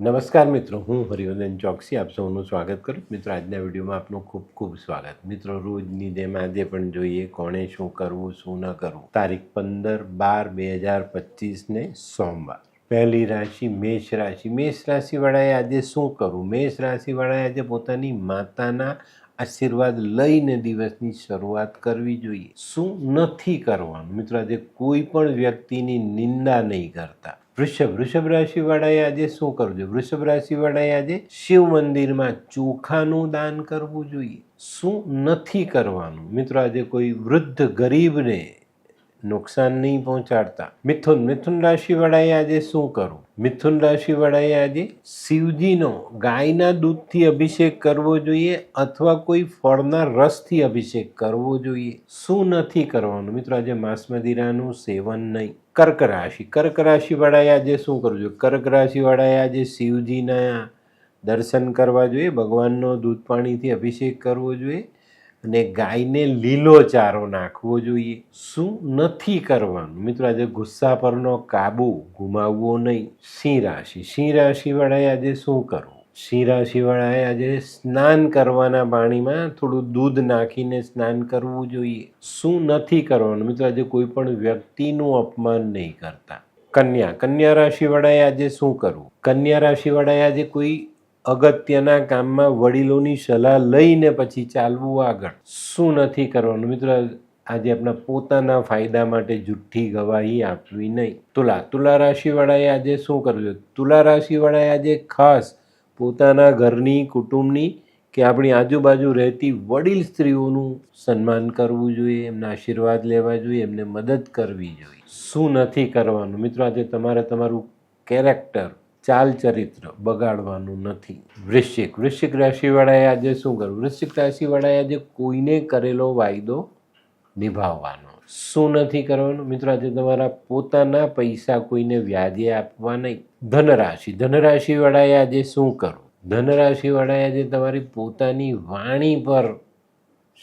નમસ્કાર મિત્રો, હું હરિવર્ધન ચોકસી, આપ સૌનું સ્વાગત કરું. મિત્રો, આજના વિડીયોમાં આપનું ખૂબ ખૂબ સ્વાગત. મિત્રો, રોજની જેમ આજે પણ જોઈએ કોણે શું કરવું, શું ન કરવું. તારીખ પંદર બાર બે હજાર પચીસને સોમવાર. પહેલી રાશિ મેષ રાશિ. મેષ રાશિવાળાએ આજે શું કરવું? મેષ રાશિવાળાએ આજે પોતાની માતાના આશીર્વાદ લઈને દિવસની શરૂઆત કરવી જોઈએ. શું નથી કરવાનું? મિત્રો, આજે કોઈ પણ વ્યક્તિની નિંદા નહીં કરતા. વૃષભ. વૃષભ રાશિવાળાએ આજે શું કરવું જોઈએ? વૃષભ રાશિવાળાએ આજે શિવ મંદિરમાં ચોખાનું દાન કરવું જોઈએ. શું નથી કરવાનું? મિત્રો, આજે કોઈ વૃદ્ધ ગરીબને નુકસાન નહીં પહોંચાડતા. મિથુન. મિથુન રાશિવાળાએ આજે શું કરવું? મિથુન રાશિવાળાએ આજે શિવજીનો ગાયના દૂધથી અભિષેક કરવો જોઈએ અથવા કોઈ ફળના રસથી અભિષેક કરવો જોઈએ. શું નથી કરવાનું? મિત્રો, આજે માસમદીરાનું સેવન નહીં. કર્ક રાશિ. કર્ક રાશિવાળાએ આજે શું કરવું જોઈએ? કર્ક રાશિવાળાએ આજે શિવજીના દર્શન કરવા જોઈએ, ભગવાનનો દૂધ પાણીથી અભિષેક કરવો જોઈએ અને ગાયને લીલો ચારો નાખવો જોઈએ. શું નથી કરવાનું? મિત્રો, આજે ગુસ્સા પરનો કાબુ ગુમાવવો નહીં. સિંહ રાશિ. સિંહ રાશિવાળાએ આજે શું કરવું? સિંહ શિવાળાએ આજે સ્નાન કરવાના પાણીમાં થોડું દૂધ નાખીને સ્નાન કરવું જોઈએ. શું નથી કરવાનું? મિત્રો, આજે કોઈ પણ વ્યક્તિનું અપમાન નહીં કરતા. કન્યા કન્યા રાશિવાળાએ આજે શું કરવું? કન્યા રાશિવાળાએ આજે કોઈ અગત્યના કામમાં વડીલોની સલાહ લઈને પછી ચાલવું આગળ. શું નથી કરવાનું? મિત્રો, આજે આપણા પોતાના ફાયદા માટે જુઠ્ઠી ગવાહી આપવી નહીં. તુલા તુલા રાશિવાળાએ આજે શું કરવું તુલા રાશિવાળાએ આજે ખાસ પોતાના ઘરની, કુટુંબની કે આપણી આજુબાજુ રહેતી વડીલ સ્ત્રીઓનું સન્માન કરવું જોઈએ, એમના આશીર્વાદ લેવા જોઈએ, એમને મદદ કરવી જોઈએ. શું નથી કરવાનું? મિત્રો, આજે તમારે તમારું કેરેક્ટર, ચાલચરિત્ર બગાડવાનું નથી. વૃશ્ચિક વૃશ્ચિક રાશિવાળાએ આજે શું કરવું વૃશ્ચિક રાશિવાળાએ આજે કોઈને કરેલો વાયદો નિભાવવાનો. શું નથી કરવાનું? મિત્રો, આજે તમારા પોતાના પૈસા કોઈને વ્યાજે આપવા નહીં. ધનરાશિ. ધનરાશિવાળાએ આજે શું કરવું? ધનરાશિવાળાએ આજે તમારી પોતાની વાણી પર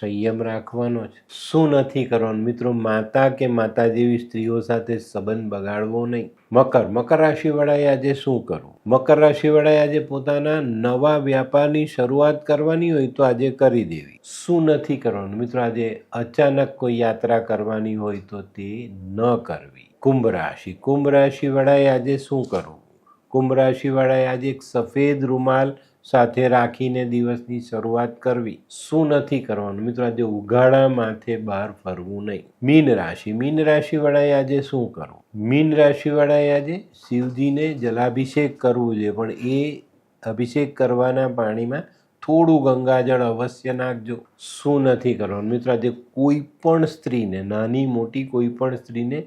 સંયમ રાખવાનો છે શું નથી કરવાનું? મિત્રો, માતા કે માતા જેવી સ્ત્રીઓ સાથે સંબંધ બગાડવો નહીં. મકર. મકર રાશિવાળાએ આજે શું કરવું? મકર રાશિવાળાએ આજે પોતાના નવા વ્યાપારની શરૂઆત કરવાની હોય તો આજે કરી દેવી. શું નથી કરવાનું? મિત્રો, આજે અચાનક કોઈ યાત્રા કરવાની હોય તો તે ન કરવી. કુંભ રાશિ. કુંભ રાશિવાળાએ આજે શું કરવું? કુંભ રાશિવાળાએ આજે એક સફેદ રૂમાલ સાથે રાખીને દિવસની શરૂઆત કરવી. શું નથી કરવાનું? મિત્રો, આજે ઉઘાડા માથે બહાર ફરવું નહીં. મીન રાશિ. મીન રાશિવાળાએ આજે શું કરવું? મીન રાશિવાળાએ આજે શિવજીને જલાભિષેક કરવું જોઈએ, પણ એ અભિષેક કરવાના પાણીમાં થોડું ગંગાજળ અવશ્ય નાખજો. શું નથી કરવાનું? મિત્રો, આજે કોઈ પણ સ્ત્રીને, નાની મોટી કોઈ પણ સ્ત્રીને